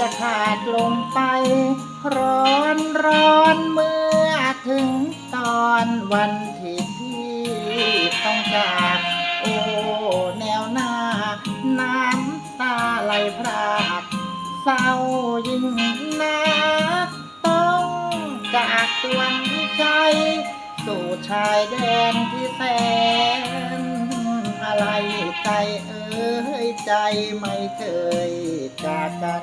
จะขาดลงไป ร้อนร้อนเมื่อถึงตอนวันที่พี่ต้องจากโอ้แนวหน้า น้ำตาไหลพรากเศร้ายิ่งนักต้องจากดวงใจ สู่ชายแดนที่แสนอะไรใจเอ้ยใจไม่เคยจากกัน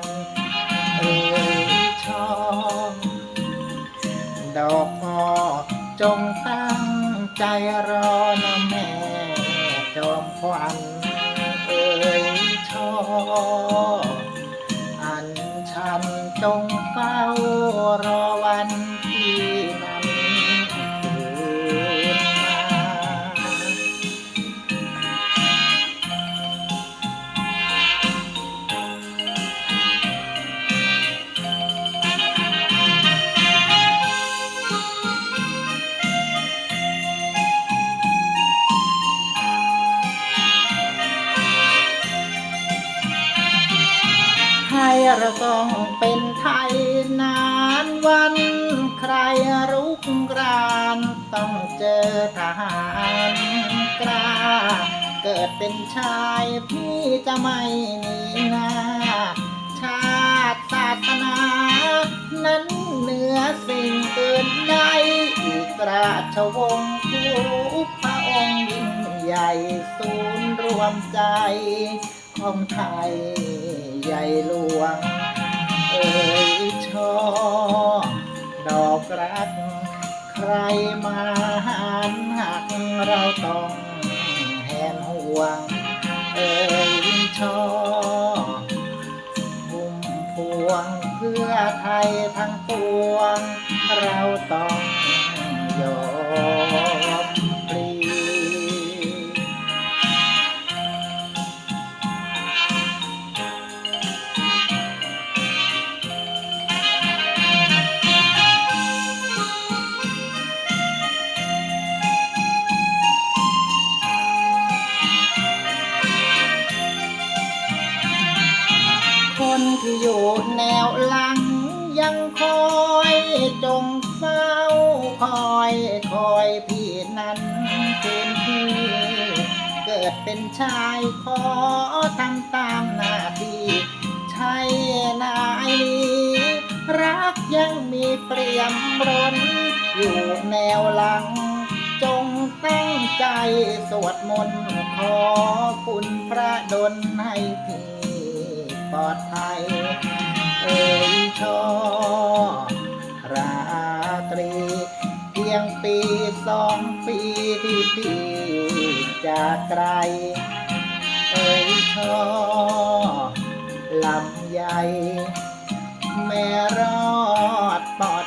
เอ่ยชอบดอกงอจงตั้งใจรอนะแม่จอมควันเอ่ยชอบอันฉันจงเฝ้ารอวันที่ เราต้องเป็นไทยนานวันใครรุกรานต้องเจอทหารกล้า เกิดเป็นชายพี่จะไม่หนีหน้า ชาติศาสนา นั้นเหนือสิ่งอื่นใดอีกราชวงศ์ทุกพระองค์ยิ่งใหญ่ศูนย์รวมใจของไทย ใหญ่หลวง เอ่ยชอดอกรัก ใครมาหันหักเราต้องแหนห่วง เอ่ยชอพุ่มพวงเพื่อไทยทั้งปวง เราต้อง คนที่อยู่แนวหลัง ยังคอยจงเฝ้าคอยคอยพี่นั้นเป็นพี่เกิดเป็นชายขอทำตามหน้าที่ใช่นายนี้รักยังมีเปรียมร้น อยู่แนวหลัง จงตั้งใจสวดมนต์ขอคุณพระดลให้พี่ป ลอดภัย เอ่ยชอราตรี เพียงปีสองปีที่พี่จากไกล เอ่ยชอลำใหญ่แม่รอดปลอด